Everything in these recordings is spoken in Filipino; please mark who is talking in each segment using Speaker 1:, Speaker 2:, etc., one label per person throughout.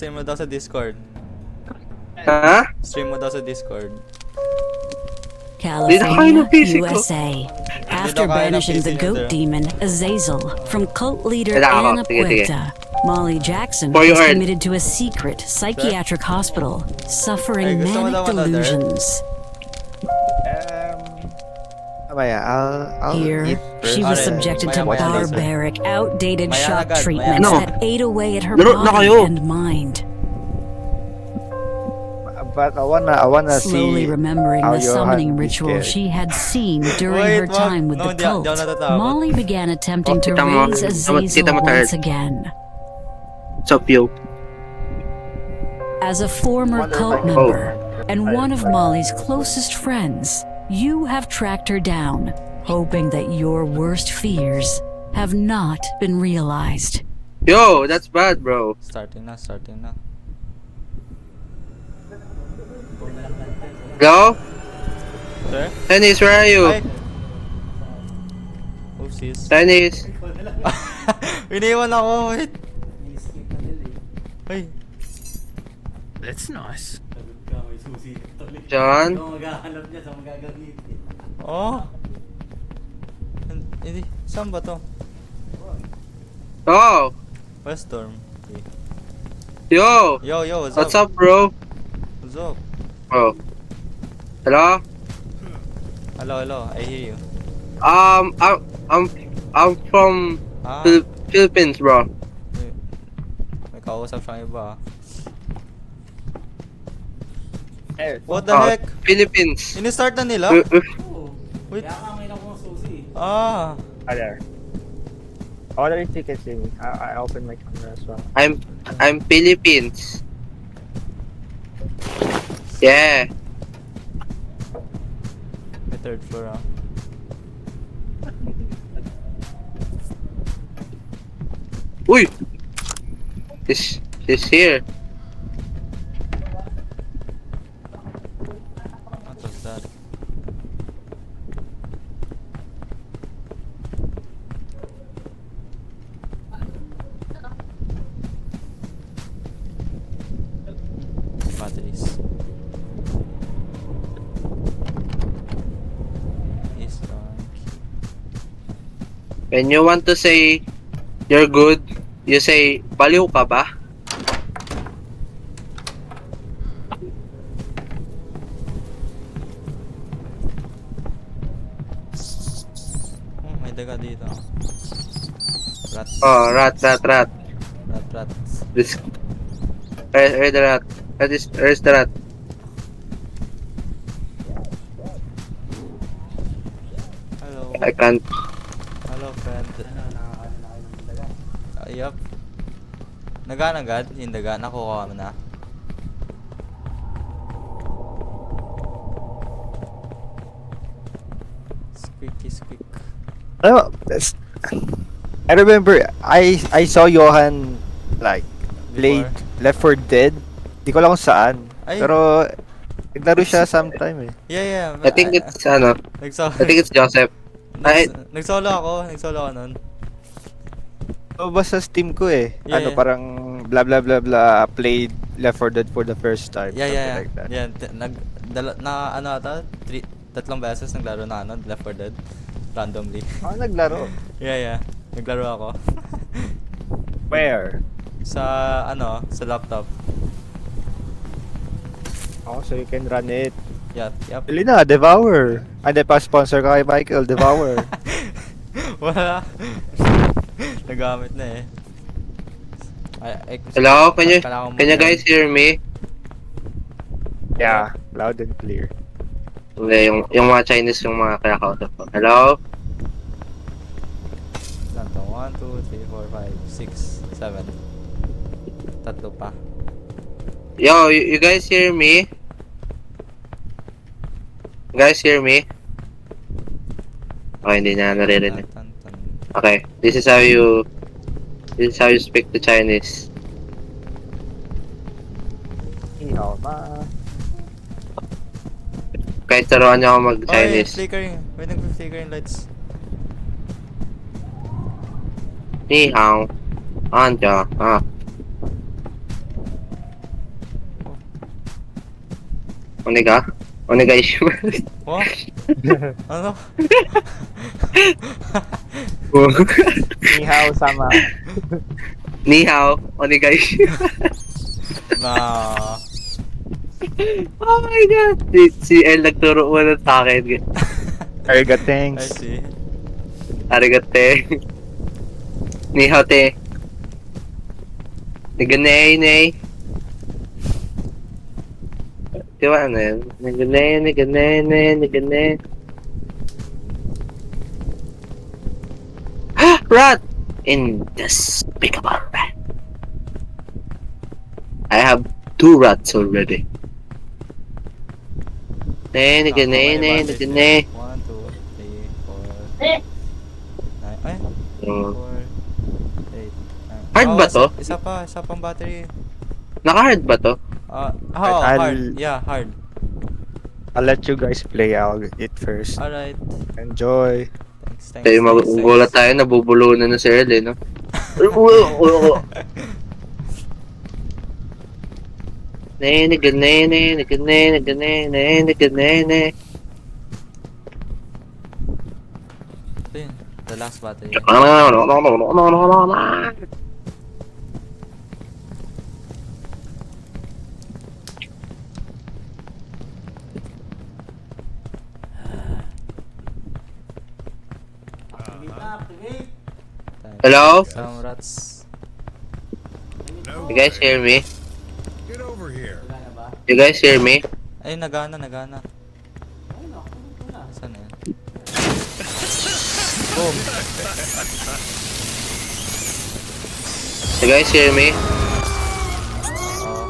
Speaker 1: Stream mo daw sa Discord.
Speaker 2: Ha?
Speaker 1: Stream mo daw sa Discord.
Speaker 3: California,
Speaker 2: Dito kayo ng
Speaker 3: USA. After banishing the goat demon Azazel from cult leader
Speaker 2: Kailangan.
Speaker 3: Anna
Speaker 2: Sige, sige.
Speaker 3: Puerta, Molly Jackson
Speaker 2: For
Speaker 3: was committed to a secret psychiatric hospital, suffering
Speaker 1: Ay, gusto mo
Speaker 3: manic
Speaker 1: daw ano,
Speaker 3: delusions. Here,
Speaker 4: eat first.
Speaker 3: she was
Speaker 1: Alright,
Speaker 3: subjected to
Speaker 1: maya-maya lang, sir.
Speaker 3: barbaric, outdated
Speaker 1: Maya
Speaker 3: shock
Speaker 1: agad, maya
Speaker 3: treatments
Speaker 2: agad.
Speaker 3: that ate away at her
Speaker 2: Laro na
Speaker 3: body
Speaker 2: kayo.
Speaker 3: and mind.
Speaker 4: But I wanna, I wanna
Speaker 3: Slowly
Speaker 4: see
Speaker 3: remembering
Speaker 4: how
Speaker 3: the
Speaker 4: Johan
Speaker 3: summoning
Speaker 4: is
Speaker 3: ritual
Speaker 4: scared.
Speaker 3: she had seen during
Speaker 1: Wait,
Speaker 3: her
Speaker 1: wag.
Speaker 3: time with
Speaker 1: No,
Speaker 3: the
Speaker 1: di- di
Speaker 3: cult,
Speaker 1: ako natatakot.
Speaker 3: Molly began attempting
Speaker 2: Oh,
Speaker 3: to
Speaker 2: kita mo.
Speaker 3: raise
Speaker 2: Kita mo-
Speaker 3: Azazel
Speaker 2: kita mo,
Speaker 3: once
Speaker 2: Ted.
Speaker 3: again.
Speaker 2: What's up, yo?
Speaker 3: As a former
Speaker 4: Wonder
Speaker 3: cult
Speaker 4: if I-
Speaker 3: member and one of Molly's closest friends, you have tracked her down, hoping that your worst fears have not been realized.
Speaker 2: Yo, that's bad, bro.
Speaker 1: Starting na, starting na.
Speaker 2: Hello?
Speaker 1: Sir?
Speaker 2: Dennis, where are you?
Speaker 1: Ay! Oopsies.
Speaker 2: Dennis.
Speaker 1: Iniwan ako, wait. Ay,
Speaker 5: That's nice.
Speaker 2: John?
Speaker 1: oh. Hin- Hindi, saan ba to?
Speaker 2: Oh,
Speaker 1: Westorm. Okay.
Speaker 2: yo.
Speaker 1: Yo, yo, what's,
Speaker 2: What's up, bro?
Speaker 1: What's up?
Speaker 2: Bro. Hello?
Speaker 1: Hello, hello, I hear you.
Speaker 2: Um, I'm, I'm, I'm from
Speaker 1: Ah,
Speaker 2: Phil- Philippines, bro.
Speaker 1: may kausap siyang iba. ah.
Speaker 4: Eh,
Speaker 1: What the
Speaker 2: Oh,
Speaker 1: heck?
Speaker 2: Philippines.
Speaker 1: Ini-start na nila?
Speaker 2: Uh, uh,
Speaker 1: Wait. Ah,
Speaker 4: ah, there. I wonder if you can see me. I, I open my camera as well.
Speaker 2: I'm, I'm Philippines. Yeah.
Speaker 1: may third floor ah.
Speaker 2: Uy! She's, she's here. When you want to say you're good, you say, baliw ka ba?
Speaker 1: Oh, may daga dito. Rats.
Speaker 2: Oh, rat, rat, rat.
Speaker 1: Rat, rats.
Speaker 2: This, where, where the rat? Where is, where's the rat?
Speaker 1: Hello.
Speaker 2: I can't.
Speaker 1: Hello, friend. Uh, yup. Nagaan agad? Yung daga, nakuha mo na. Squeaky squeak.
Speaker 4: Ano, that's- I remember, I I saw Johan like play
Speaker 1: Before.
Speaker 4: Left 4 Dead. Di ko lang kung saan.
Speaker 1: Ay.
Speaker 4: Pero, naglaro siya sometime eh.
Speaker 1: Yeah, yeah.
Speaker 2: I think it's, ano, I think it's Joseph. I-
Speaker 1: nags- nagsolo ako. Nagsolo ako nun.
Speaker 4: So, basta Steam ko eh.
Speaker 1: Yeah,
Speaker 4: ano,
Speaker 1: yeah.
Speaker 4: parang blah blah blah blah played Left 4 Dead for the first time.
Speaker 1: Yeah, yeah, yeah.
Speaker 4: Like that.
Speaker 1: yeah nag, dala, na, ano ata, three, tatlong beses naglaro na ano, Left 4 Dead. Randomly.
Speaker 4: Ah, naglaro.
Speaker 1: yeah, yeah. Naglaro ako.
Speaker 4: Where?
Speaker 1: sa, ano, sa laptop.
Speaker 4: Oh, so you can run it.
Speaker 1: Yep, yep.
Speaker 4: Pili na, Devour. Ah, Hindi pa sponsor ka kay Michael, Devour.
Speaker 1: Wala. Nagamit na eh. Ay, ay, gusto-
Speaker 2: Hello? Can you,
Speaker 1: kailangan
Speaker 2: can you guys hear me?
Speaker 4: yeah, loud and clear.
Speaker 2: Hindi, yung, yung mga Chinese yung mga kinakausap ko. Hello?
Speaker 1: Ilan to? 1, 2, 3, 4, 5, 6, 7. Tatlo pa.
Speaker 2: Yo, you, you guys hear me? You guys hear me? Okay, hindi na naririnig. Okay, this is how you this is how you speak to Chinese.
Speaker 4: Ikaw ba?
Speaker 2: Kahit taruhan niyo ako mag-Chinese.
Speaker 1: Oh, flickering. May nag-flickering lights.
Speaker 2: Ni hao. Anja. Ah. Oniga? Oniga ishimasu.
Speaker 1: What? ano?
Speaker 4: Ni hao sama.
Speaker 2: Ni hao. Ishimasu.
Speaker 1: Na...
Speaker 2: Oh my god. Si, si El nagturo mo ng akin.
Speaker 4: Ariga
Speaker 1: I
Speaker 4: thanks.
Speaker 1: see.
Speaker 2: Arigate. Ni hao te. Naganay, nay. Di ba ano yun? Naganay, naganay, nay, naganay. Rat! In despicable rat. I have two rats already. Nay, naganay, nay, naganay.
Speaker 1: One, two, three, four, nine.
Speaker 2: Oh.
Speaker 1: four, eight, nine.
Speaker 2: Hard
Speaker 1: Oh,
Speaker 2: ba to?
Speaker 1: Isa pa, isa pang battery.
Speaker 2: Naka-hard ba to?
Speaker 1: Ah, oh,
Speaker 4: I'll-
Speaker 1: hard. Yeah, hard.
Speaker 4: I'll let you guys play out it first.
Speaker 1: Alright.
Speaker 4: Enjoy.
Speaker 1: Thanks, thanks.
Speaker 2: Kaya
Speaker 1: thanks,
Speaker 2: magugulat tayo, nabubulunan na si Earl eh, no? Nene, ganene, ganene, ganene, ganene.
Speaker 1: Ayun, the last battery.
Speaker 2: Hello?
Speaker 1: Some rats.
Speaker 2: You guys hear me?
Speaker 6: Get over here.
Speaker 2: You guys hear me?
Speaker 1: Ay, nagana, nagana. Saan na yan? Boom!
Speaker 2: You guys hear me?
Speaker 1: Oo.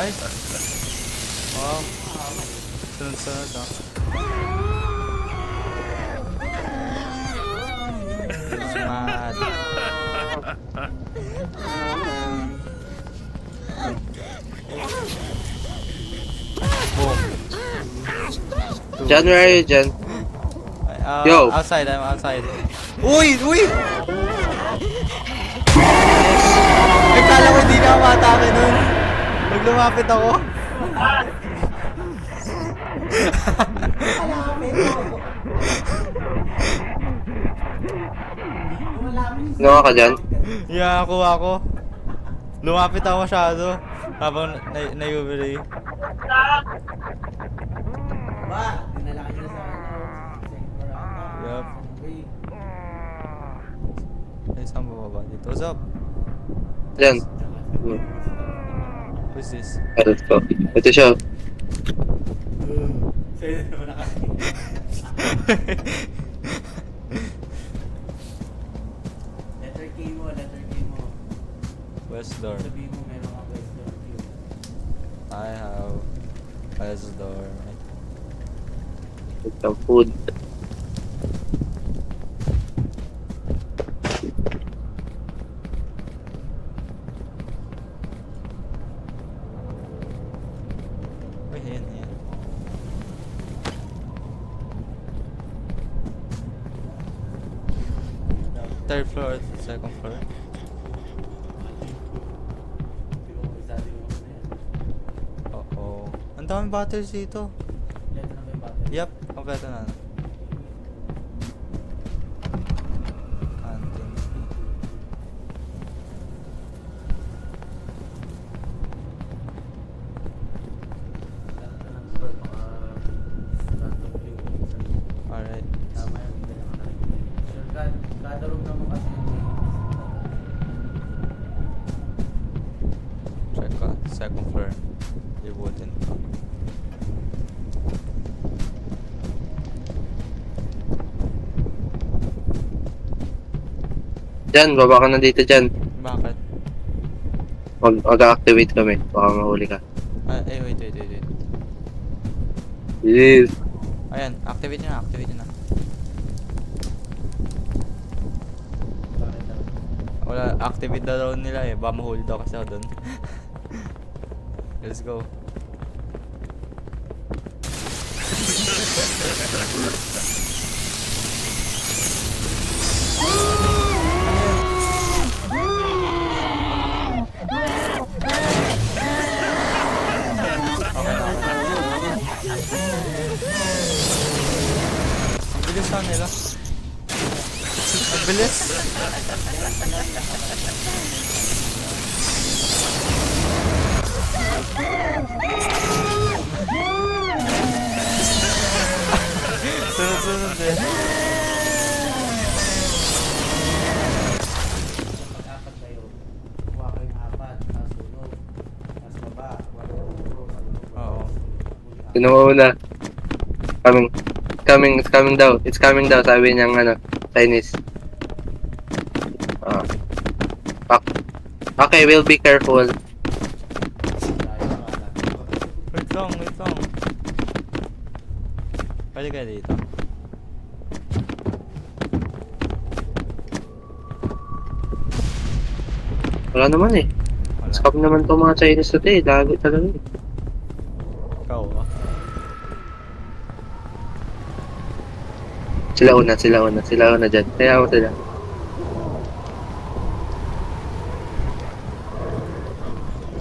Speaker 1: Ay! Wow! Sunod-sunod ah. Mad. Boom!
Speaker 2: John, where are you?
Speaker 1: Ay, ah,
Speaker 2: Yo.
Speaker 1: Outside, I'm outside. Uy! Uy! Ay, kala ko hindi na ako matake nun. Pag lumapit ako.
Speaker 2: Gawa ka dyan?
Speaker 1: Yeah, ako ako. Lumapit ako masyado. Habang na na-overlay. Yup. Ay, saan bababa dito? What's up?
Speaker 2: Dyan. Hmm.
Speaker 1: Who's this?
Speaker 2: Ito to. Ito siya.
Speaker 7: Letter K mo, letter K mo.
Speaker 1: West door.
Speaker 7: Sabihin mo meron kang West Door Q.
Speaker 1: I have West door.
Speaker 2: Ito, food.
Speaker 1: Uy, yan, yan. Third floor, second floor.
Speaker 7: Hindi ko magsali mo na yan.
Speaker 1: Oo. Batteries dito. Yep, kompleto na.
Speaker 2: Dyan, baba ka na dito dyan.
Speaker 1: Bakit?
Speaker 2: Mag- Mag-activate kami. Baka mahuli ka.
Speaker 1: Ah, eh, wait, wait, wait, wait.
Speaker 2: Yes.
Speaker 1: Ayan, activate nyo na, activate nyo na. Wala, activate daw nila eh. Baka mahuli daw kasi ako dun. Let's go.
Speaker 7: Kayong ulo,
Speaker 1: Oo.
Speaker 2: Sino mo una? Coming. Coming, it's coming daw. It's coming daw, sabi niyang ano, Chinese. Ah. Ok- Okay, we'll be careful.
Speaker 1: Wait lang, wait lang. Pwede kayo dito.
Speaker 2: Wala naman eh.
Speaker 1: Wala.
Speaker 2: Scam naman to mga Chinese today. Lagi talaga. eh.
Speaker 1: Ikaw ah.
Speaker 2: Sila una, sila una, sila una dyan. Kaya mo sila.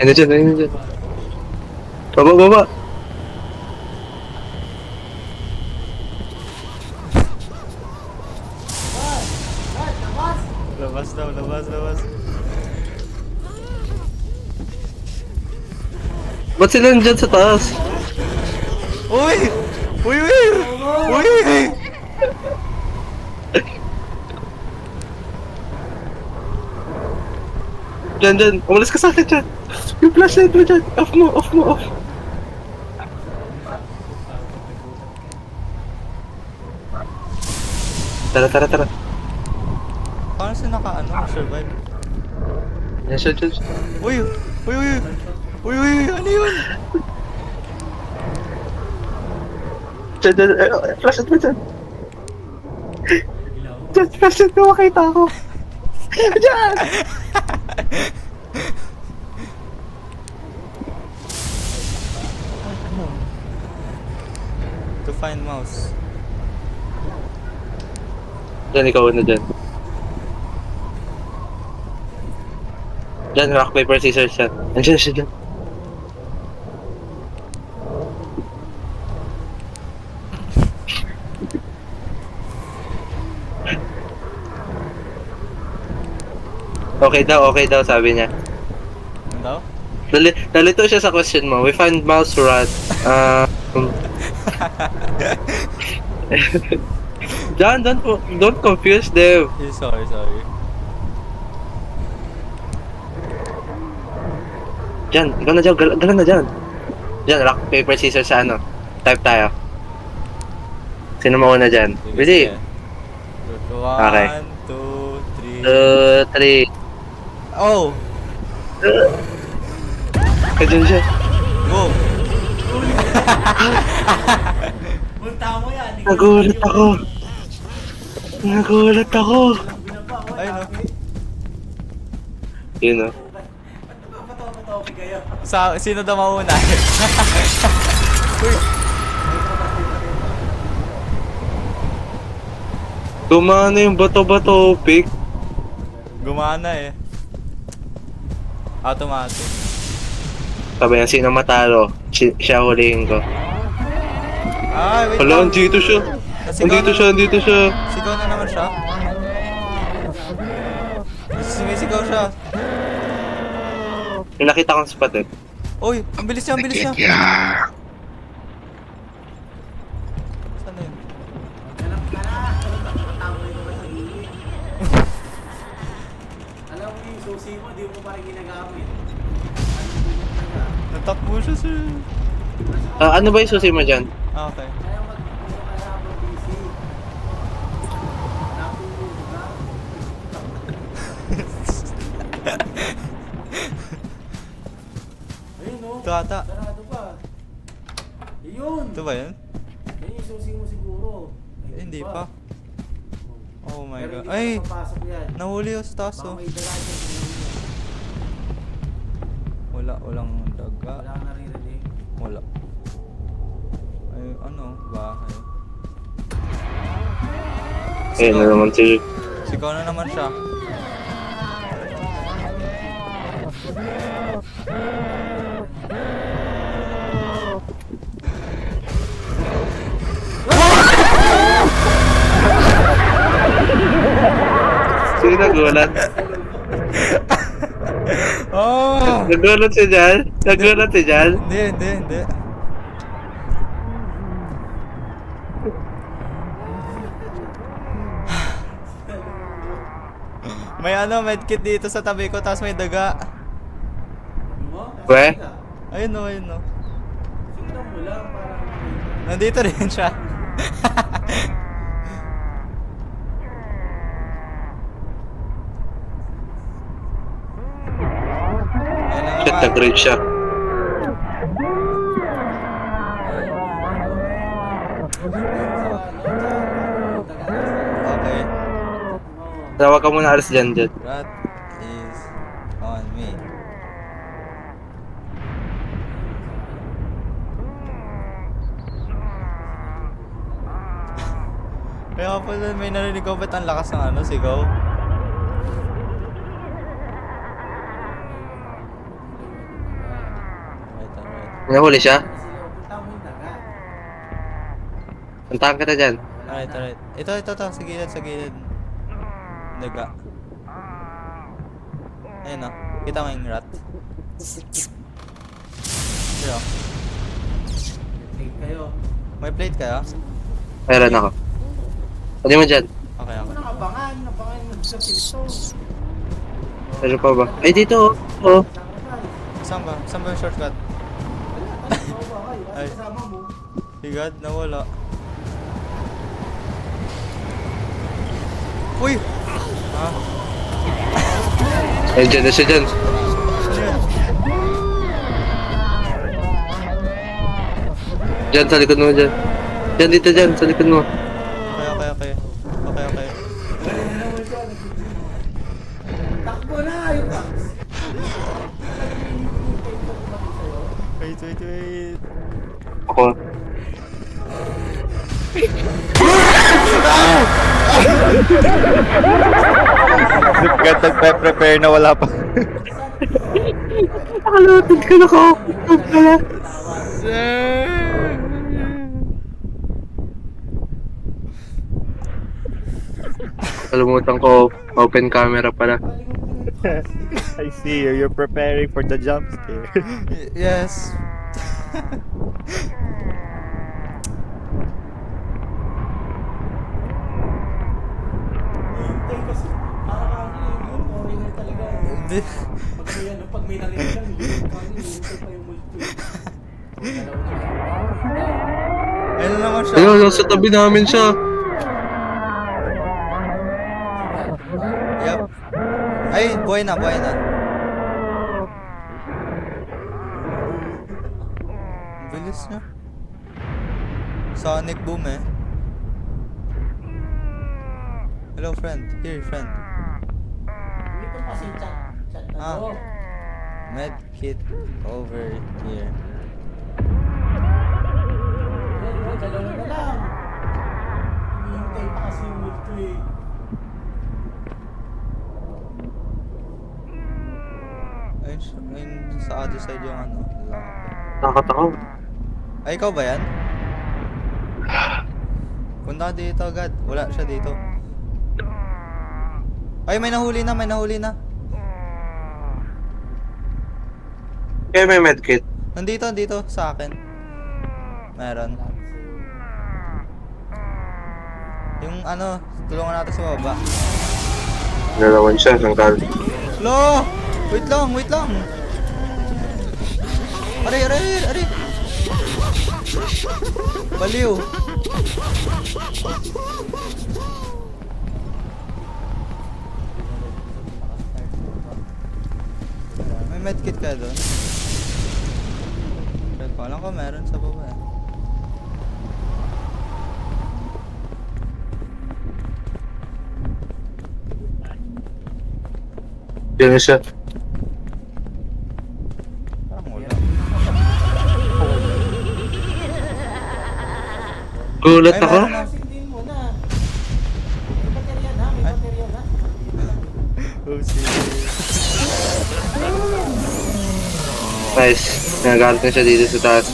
Speaker 2: Ano dyan, ano dyan? Baba, baba! Ba't sila nandyan sa taas?
Speaker 1: Uy! Uy, uy! Uy!
Speaker 2: Dyan, dyan. Umalis ka sa akin dyan. Yung flashlight mo dyan. Off mo, off mo, off. Tara, tara, tara.
Speaker 1: Paano siya naka ano, survive?
Speaker 2: Yan siya, dyan siya.
Speaker 1: Uy! Uy, uy! Uy, uy! Ano yun?
Speaker 2: Eh, eh, flashlight mo dyan. Dyan, flashlight mo. Makita ako. Dyan!
Speaker 1: To find mouse.
Speaker 2: Dyan, ikaw na dyan. Dyan, rock, paper, scissors siya. Andiyan siya dyan. Okay daw, okay daw, sabi niya.
Speaker 1: Ano daw?
Speaker 2: Nali nalito siya sa question mo. We find mouse rat. Um, John, don't don't confuse them.
Speaker 1: Sorry, sorry.
Speaker 2: Jan, ikaw na dyan, gal galan na dyan. Jan, rock, paper, scissors sa ano. Type tayo. Sino mauna dyan?
Speaker 1: Sige,
Speaker 2: Ready?
Speaker 1: sige. One,
Speaker 2: Okay.
Speaker 1: two, three.
Speaker 2: Two, three.
Speaker 1: Oh!
Speaker 2: Kadyan siya.
Speaker 1: Go!
Speaker 2: Nagulat ako. Nagulat ako.
Speaker 1: Ay, no.
Speaker 2: Yun o.
Speaker 1: Sa, sino daw mauna?
Speaker 2: Gumana yung bato-bato pick.
Speaker 1: Gumana eh. Automatic.
Speaker 2: Sabi niya, sino matalo? Si siya hulihin ko.
Speaker 1: Ay, wait
Speaker 2: Hala,
Speaker 1: lang.
Speaker 2: andito siya.
Speaker 1: Nasigaw
Speaker 2: Andito
Speaker 1: na-
Speaker 2: siya, andito siya.
Speaker 1: Sigaw na naman siya. Sumisigaw siya.
Speaker 2: Yung nakita kong spot eh.
Speaker 1: Uy, ang bilis niya, ang bilis niya. Saan na yun?
Speaker 7: Susi mo, di mo pa rin ginagamit.
Speaker 1: Natakbo siya sir.
Speaker 2: Ah, ano ba yung susi mo dyan?
Speaker 1: Ah, okay.
Speaker 7: Kaya mag kaya mag PC. Natulog na. Ayun no,
Speaker 1: Ito ata.
Speaker 7: sarado pa. Ayun!
Speaker 1: Ito ba yun?
Speaker 7: Yan yung susi mo siguro. Ay,
Speaker 1: Eh, Hindi pa. Oh my
Speaker 7: Pero
Speaker 1: god.
Speaker 7: hindi
Speaker 1: Ay!
Speaker 7: pa papasok yan.
Speaker 1: Nahuli yung sa taas
Speaker 7: Baka
Speaker 1: oh.
Speaker 7: may
Speaker 1: ano, bahay.
Speaker 2: Ayun na naman si...
Speaker 1: Sigaw na naman siya.
Speaker 2: Hindi nagulat.
Speaker 1: Oh!
Speaker 2: Nagulat siya dyan. Nagulat siya dyan.
Speaker 1: Hindi, hindi, hindi. May ano, medkit dito sa tabi ko, tapos may daga.
Speaker 2: We?
Speaker 1: Ayun o, ayun o.
Speaker 7: Tingnan mo lang para
Speaker 1: Nandito rin siya. Ayun na
Speaker 2: Shit,
Speaker 1: naman.
Speaker 2: nag-rage siya. Tawag ka muna alas dyan dyan.
Speaker 1: That is on me. Kaya pala may narinig ko ba't ang lakas ng ano, sigaw? Alright, alright.
Speaker 2: Nahuli siya? Puntahan kita dyan.
Speaker 1: Alright, alright. Ito, ito, ito. Sa gilid, sa gilid. Daga. Ayun o. Kita mo yung rat. Pero,
Speaker 7: Take kayo.
Speaker 1: may plate kayo?
Speaker 2: Meron ako. Ano mo dyan?
Speaker 1: Okay,
Speaker 7: Ano
Speaker 1: okay.
Speaker 7: nakabangan? Nabangan mo sa pinto.
Speaker 2: Meron pa ba? Ay, dito. Oh.
Speaker 1: Saan ba? Saan ba yung shortcut? Ay.
Speaker 7: Ay.
Speaker 1: Higad, nawala. Uy! Ah,
Speaker 2: Ay, dyan na siya dyan. Dyan, sa likod mo dyan. Dyan, dito dyan, sa likod mo.
Speaker 1: Okay, okay, okay. Okay, okay.
Speaker 7: Takbo na! Yung
Speaker 1: Wait, wait, wait.
Speaker 2: Ako.
Speaker 4: Agad nagpe-prepare na wala pa.
Speaker 2: Nakalutod ka na ko. Pala. Kalimutan ko, open camera pala.
Speaker 4: I see you. You're preparing for the jump scare.
Speaker 1: Yes.
Speaker 7: hintay kasi. Parang ano yung foreigner talaga.
Speaker 1: Hindi.
Speaker 7: Pag may ano, pag may narinig lang, pa yung multo.
Speaker 1: Ayun na naman siya.
Speaker 2: Ayun, nasa tabi namin siya.
Speaker 1: Yup. Ay, buhay na, buhay na. Bilis niya. Sonic boom eh. Hello friend. Here friend.
Speaker 7: Dito kasi chat. Chat na
Speaker 1: Ah.
Speaker 7: to.
Speaker 1: Med kit over here.
Speaker 7: Dalawa na lang. Hinihintay pa kasi yung multo eh.
Speaker 1: Ayun, ayun sa other side yung ano.
Speaker 2: Nakakatawa.
Speaker 1: Ay, ikaw ba yan? Punta dito agad. Wala siya dito. Ay, may nahuli na, may nahuli na.
Speaker 2: Kaya may medkit.
Speaker 1: Nandito, dito, sa akin. Meron. Yung ano, tulungan natin sa baba.
Speaker 2: Nalawan siya ng kal.
Speaker 1: Lo! Wait lang, wait lang! Aray, aray, aray! Baliw! May medkit ka doon? Check ko meron sa baba eh.
Speaker 2: Diyan na siya.
Speaker 1: Parang wala.
Speaker 2: Gulat
Speaker 1: Ay,
Speaker 2: ako.
Speaker 1: meron
Speaker 2: Nagalit na siya dito sa taas.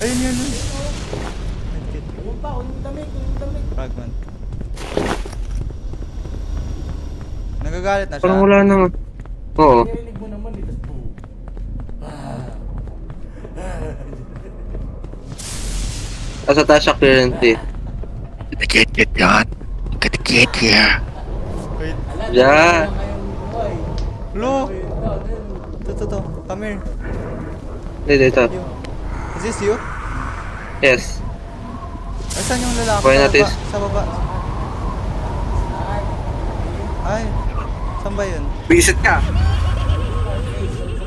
Speaker 1: Ayun yun yun. Fragment. Nagagalit na siya.
Speaker 2: Parang wala nang... Oo.
Speaker 7: Narinig mo naman dito. Boom.
Speaker 2: Asa tayo siya currently.
Speaker 4: Get get yan. Get get here.
Speaker 1: Wait.
Speaker 2: Yeah.
Speaker 7: wala kayong buhay.
Speaker 1: Lo!
Speaker 7: Ayun, ito, ito.
Speaker 1: Ito, ito, ito. Come here.
Speaker 2: Dito.
Speaker 1: You. Is this you?
Speaker 2: Yes.
Speaker 1: Asan yung lalaki?
Speaker 2: Kuha
Speaker 1: sa
Speaker 2: natin.
Speaker 1: Sa baba. Ay. Saan ba yun?
Speaker 2: Visit ka!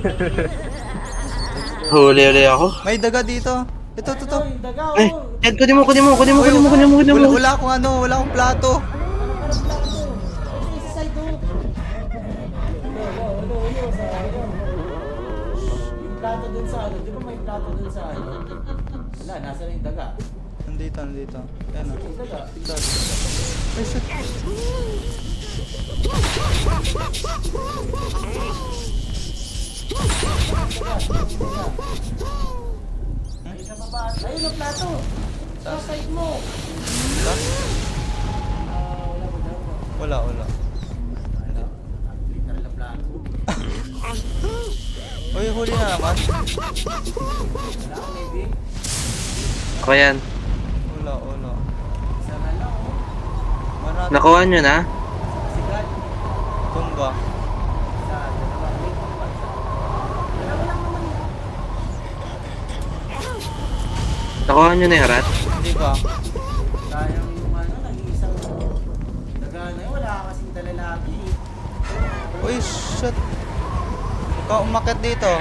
Speaker 2: Huli-huli ako.
Speaker 1: May daga dito. Ito, ito, ito.
Speaker 7: Ito, yung daga,
Speaker 2: Ay,
Speaker 7: oh.
Speaker 2: Yan, kunin mo, kunin mo, kunin mo, kunin mo, kunin mo, kunin
Speaker 1: Wala,
Speaker 2: mo.
Speaker 1: wala akong ano, wala akong plato.
Speaker 7: Plato. Dun sa ano, di ba may plato dun sa ano? Wala, nasa na yung daga.
Speaker 1: Nandito, nandito. Ayan o.
Speaker 7: Yung daga.
Speaker 1: Ay, shit.
Speaker 7: Ay, sa baba. Ayun ang plato. Sa side mo.
Speaker 1: Ito?
Speaker 7: Ah, wala mo daw.
Speaker 1: Wala, wala.
Speaker 7: Literal na plato.
Speaker 1: Uy, huli na naman.
Speaker 7: Wala maybe.
Speaker 2: Ako yan.
Speaker 1: Wala, wala.
Speaker 7: Isa na lang.
Speaker 2: Nakuha nyo na?
Speaker 7: Sigat.
Speaker 1: Tumba.
Speaker 7: Sa dalawa. Wait, pa, isa. Dalawa lang naman yun.
Speaker 2: Nakuha nyo na yung rat?
Speaker 1: Hindi ba?
Speaker 7: Sayang yung ano, nag-iisang daga na yun. Wala ka kasing dalalaki.
Speaker 1: Uy, shit. Ikaw umakit dito.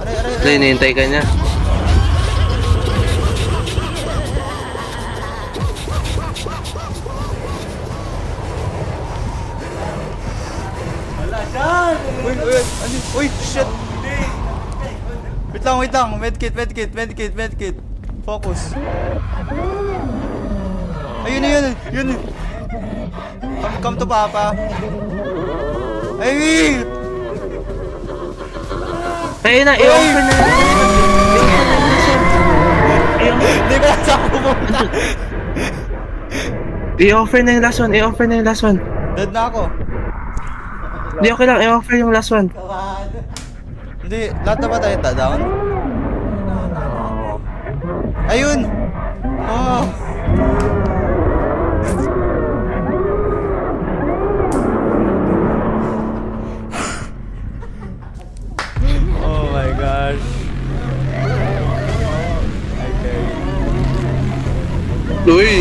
Speaker 1: Aray, aray, aray.
Speaker 2: hinihintay ka niya.
Speaker 7: Dyan!
Speaker 1: Uy, uy, ano? Uy, shit. Wait lang, wait lang. Medkit, medkit, medkit, medkit. Focus. Ayun yun, yun. Come, come to Papa. Ay!
Speaker 2: Ayun na, i-offer na yan.
Speaker 1: Hindi ka saan pumunta.
Speaker 2: I-offer na yung last one, i-offer na yung last one.
Speaker 1: Dead na ako.
Speaker 2: Hindi, okay lang, i-offer yung last one.
Speaker 1: Hindi, lahat na ba tayo ta down? Ayun! Oh! oh my gosh. Okay.
Speaker 2: Uy!